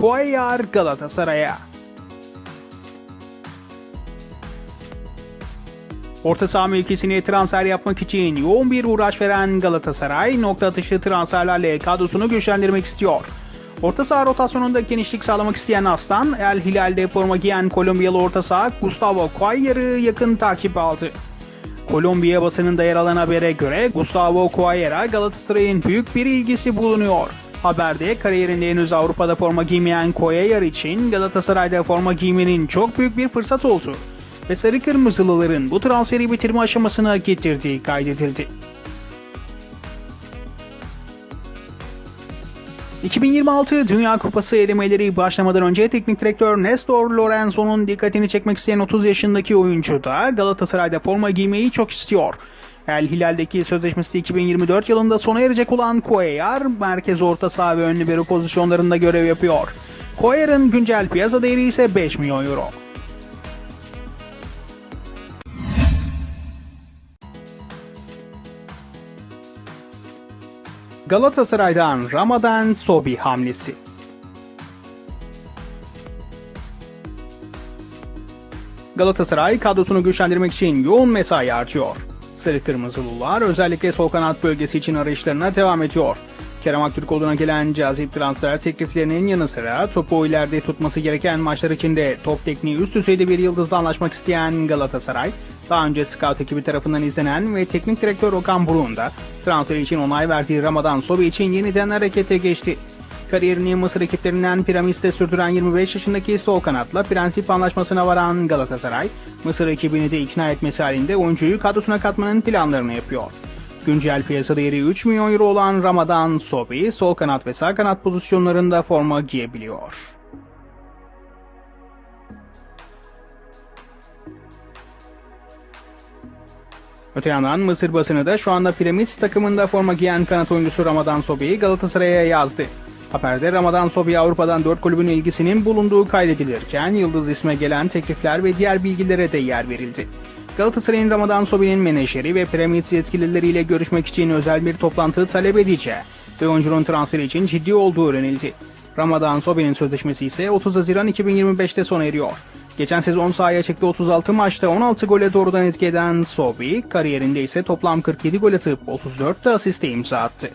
Cuellar Galatasaray'a. Orta saha mevkisine transfer yapmak için yoğun bir uğraş veren Galatasaray nokta atışı transferlerle kadrosunu güçlendirmek istiyor. Orta saha rotasyonunda genişlik sağlamak isteyen Aslan, El Hilal'de forma giyen Kolombiyalı orta saha Gustavo Cuellar'ı yakın takip aldı. Kolombiya basınında yer alan habere göre Gustavo Cuellar'a Galatasaray'ın büyük bir ilgisi bulunuyor. Haberde kariyerinde henüz Avrupa'da forma giymeyen Cuellar için Galatasaray'da forma giymenin çok büyük bir fırsat oldu. Ve Sarı Kırmızılıların bu transferi bitirme aşamasına getirdiği kaydedildi. 2026 Dünya Kupası elemeleri başlamadan önce teknik direktör Nestor Lorenzo'nun dikkatini çekmek isteyen 30 yaşındaki oyuncu da Galatasaray'da forma giymeyi çok istiyor. El Hilal'deki sözleşmesi 2024 yılında sona erecek olan Cuellar, merkez orta saha ve ön libero pozisyonlarında görev yapıyor. Cuellar'ın güncel piyasa değeri ise 5 milyon euro. Galatasaray'dan Ramadan Sobi hamlesi. Galatasaray kadrosunu güçlendirmek için yoğun mesai harcıyor. Sarı Kırmızılılar özellikle sol kanat bölgesi için arayışlarına devam ediyor. Kerem Aktürkoğlu'na gelen cazip transfer tekliflerinin yanı sıra topu ileride tutması gereken maçlar içinde top tekniği üst düzeyde bir yıldızla anlaşmak isteyen Galatasaray, daha önce scout ekibi tarafından izlenen ve teknik direktör Okan Buruk'un da transfer için onay verdiği Ramadan Sobi için yeniden harekete geçti. Kariyerini Mısır ekiplerinden Piramit'te sürdüren 25 yaşındaki sol kanatla prensip anlaşmasına varan Galatasaray, Mısır ekibini de ikna etmesi halinde oyuncuyu kadrosuna katmanın planlarını yapıyor. Güncel piyasa değeri 3 milyon euro olan Ramadan Sobi, sol kanat ve sağ kanat pozisyonlarında forma giyebiliyor. Öte yandan Mısır basını da şu anda Piramit takımında forma giyen kanat oyuncusu Ramadan Sobi'yi Galatasaray'a yazdı. Haberde Ramadan Sobi Avrupa'dan 4 kulübün ilgisinin bulunduğu kaydedilirken Yıldız isme gelen teklifler ve diğer bilgilere de yer verildi. Galatasaray'ın Ramadan Sobi'nin menajeri ve Piramit yetkilileriyle görüşmek için özel bir toplantı talep edeceği ve oyuncunun transferi için ciddi olduğu öğrenildi. Ramadan Sobi'nin sözleşmesi ise 30 Haziran 2025'te sona eriyor. Geçen sezon sahaya çıktı 36 maçta 16 gole doğrudan etki eden Sobi, kariyerinde ise toplam 47 gol atıp 34 de asiste imza attı.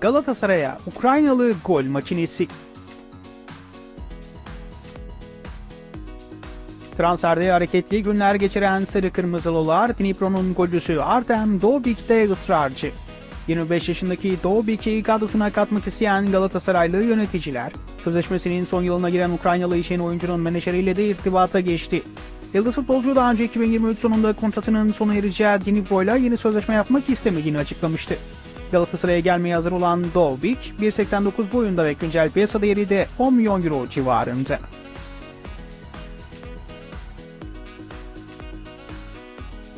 Galatasaray'a Ukraynalı gol makinesi. Transferde hareketli günler geçiren Sarı Kırmızılılar Dnipro'nun golcüsü Artem Dobik'te ısrarcı. 25 yaşındaki Dobik'i kadrosuna katmak isteyen Galatasaraylı yöneticiler, sözleşmesinin son yılına giren Ukraynalı işin oyuncunun menajeriyle de irtibata geçti. Yıldız futbolcu daha önce 2023 sonunda kontratının sona ereceği Dnipro'yla yeni sözleşme yapmak istemediğini açıklamıştı. Galatasaray'a gelmeye hazır olan Dobik, 1.89 boyunda ve güncel piyasa değeri de 10 milyon euro civarında.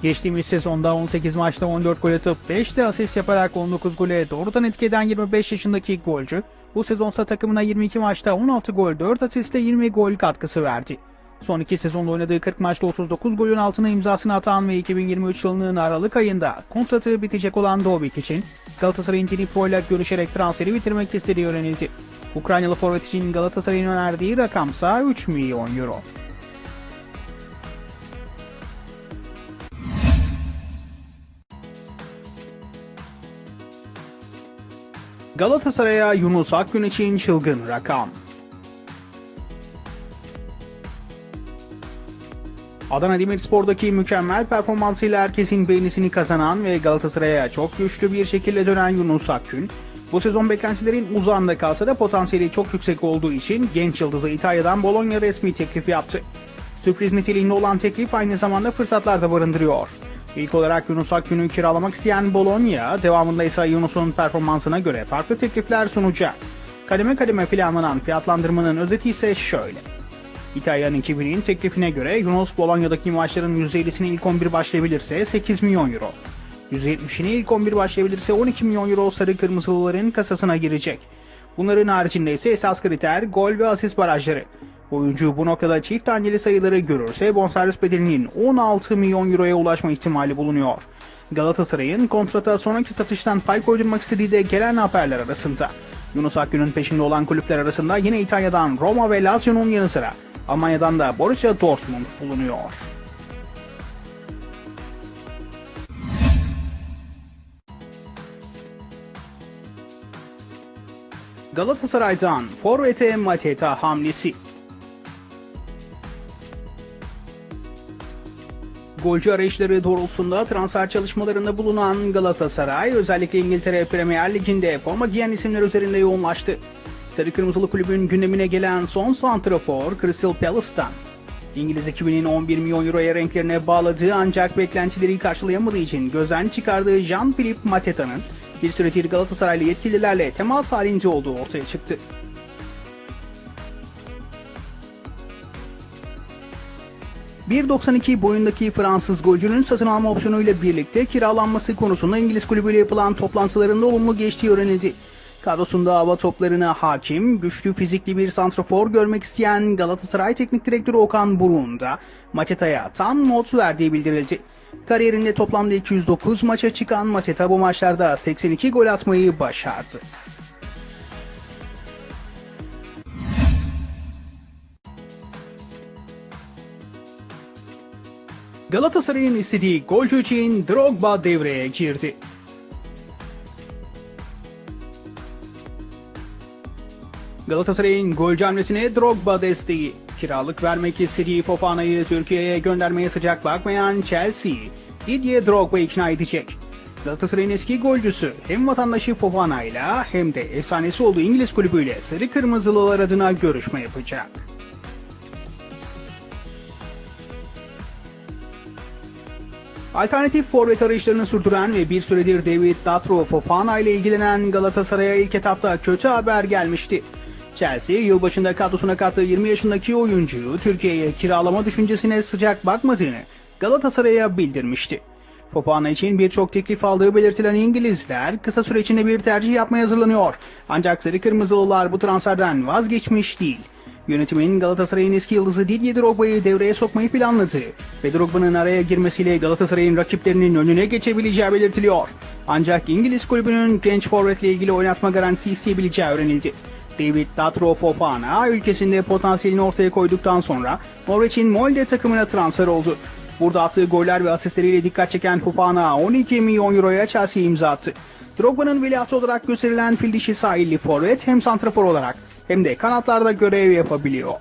Geçtiğimiz sezonda 18 maçta 14 gol atıp 5 de asist yaparak 19 gole doğrudan etki eden 25 yaşındaki golcü, bu sezonsa takımına 22 maçta 16 gol 4 asiste 20 gol katkısı verdi. Son iki sezonda oynadığı 40 maçta 39 golün altına imzasını atan ve 2023 yılının Aralık ayında kontratı bitecek olan Dobik için Galatasaray'ın Dnipro ile görüşerek transferi bitirmek istediği öğrenildi. Ukraynalı forvet için Galatasaray'ın önerdiği rakamsa 3 milyon euro. Galatasaray'a Yunus Akgün için çılgın rakam. Adana Demirspor'daki mükemmel performansıyla herkesin beğenisini kazanan ve Galatasaray'a çok güçlü bir şekilde dönen Yunus Akgün, bu sezon beklentilerin uzağında kalsa da potansiyeli çok yüksek olduğu için genç yıldızı İtalya'dan Bologna resmi teklif yaptı. Sürpriz niteliğinde olan teklif aynı zamanda fırsatlar da barındırıyor. İlk olarak Yunus Akgün'ü kiralamak isteyen Bologna, devamında ise Yunus'un performansına göre farklı teklifler sunacak. Kademe kademe planlanan fiyatlandırmanın özeti ise şöyle. İtalyan ekibinin teklifine göre Yunus Bologna'daki maçların %50'sine ilk 11 başlayabilirse 8 milyon euro. %70'ine ilk 11 başlayabilirse 12 milyon euro sarı kırmızılıların kasasına girecek. Bunların haricinde ise esas kriter gol ve asist barajları. Oyuncu bu noktada çift taneli sayıları görürse bonservis bedelinin 16 milyon euroya ulaşma ihtimali bulunuyor. Galatasaray'ın kontrata sonraki satıştan pay koydurmak istediği de gelen haberler arasında. Yunus Akgün'ün peşinde olan kulüpler arasında yine İtalya'dan Roma ve Lazio'nun yanı sıra Almanya'dan da Borussia Dortmund bulunuyor. Galatasaray'dan Forvet'e Mateta hamlesi. Golcü arayışları doğrultusunda transfer çalışmalarında bulunan Galatasaray özellikle İngiltere Premier Ligi'nde forma giyen isimler üzerinde yoğunlaştı. Sarı Kırmızılı Kulübün gündemine gelen son santrafor Crystal Palace'tan. İngiliz ekibinin 11 milyon euroya renklerine bağladığı ancak beklentileri karşılayamadığı için gözden çıkardığı Jean-Philippe Mateta'nın bir süredir Galatasaraylı yetkililerle temas halinde olduğu ortaya çıktı. ...1.92 boyundaki Fransız golcünün satın alma opsiyonuyla birlikte kiralanması konusunda İngiliz kulübüyle yapılan toplantılarında olumlu geçtiği öğrenildi. Kadrosunda hava toplarına hakim, güçlü fizikli bir santrafor görmek isteyen Galatasaray Teknik Direktörü Okan Buruk'un da Maçeta'ya tam not verdiği bildirildi. Kariyerinde toplamda 209 maça çıkan Maçeta bu maçlarda 82 gol atmayı başardı. Galatasaray'ın istediği golcü için Drogba devreye girdi. Galatasaray'ın golcü hamlesine Drogba desteği. Kiralık vermek istediği Fofana'yı Türkiye'ye göndermeye sıcak bakmayan Chelsea, Didier Drogba ikna edecek. Galatasaray'ın eski golcüsü hem vatandaşı Fofana ile hem de efsanesi olduğu İngiliz kulübüyle Sarı Kırmızılılar adına görüşme yapacak. Alternatif forvet arayışlarını sürdüren ve bir süredir David Datro Fofana ile ilgilenen Galatasaray'a ilk etapta kötü haber gelmişti. Chelsea yılbaşında kadrosuna kattığı 20 yaşındaki oyuncuyu Türkiye'ye kiralama düşüncesine sıcak bakmadığını Galatasaray'a bildirmişti. Fofana için birçok teklif aldığı belirtilen İngilizler kısa süre içinde bir tercih yapmaya hazırlanıyor. Ancak Sarı Kırmızılılar bu transferden vazgeçmiş değil. Yönetimin Galatasaray'ın eski yıldızı Didier Drogba'yı devreye sokmayı planladı ve Drogba'nın araya girmesiyle Galatasaray'ın rakiplerinin önüne geçebileceği belirtiliyor. Ancak İngiliz kulübünün genç forvetle ilgili oynatma garantisi isteyebileceği öğrenildi. David Datro Fofana ülkesinde potansiyelini ortaya koyduktan sonra Norveç'in Molde takımına transfer oldu. Burada attığı goller ve asistleriyle dikkat çeken Fofana 12 milyon euroya Chelsea'ye imza attı. Drogba'nın veliahtı olarak gösterilen fil sahilli forvet hem santrafor olarak hem de kanatlarda görev yapabiliyor.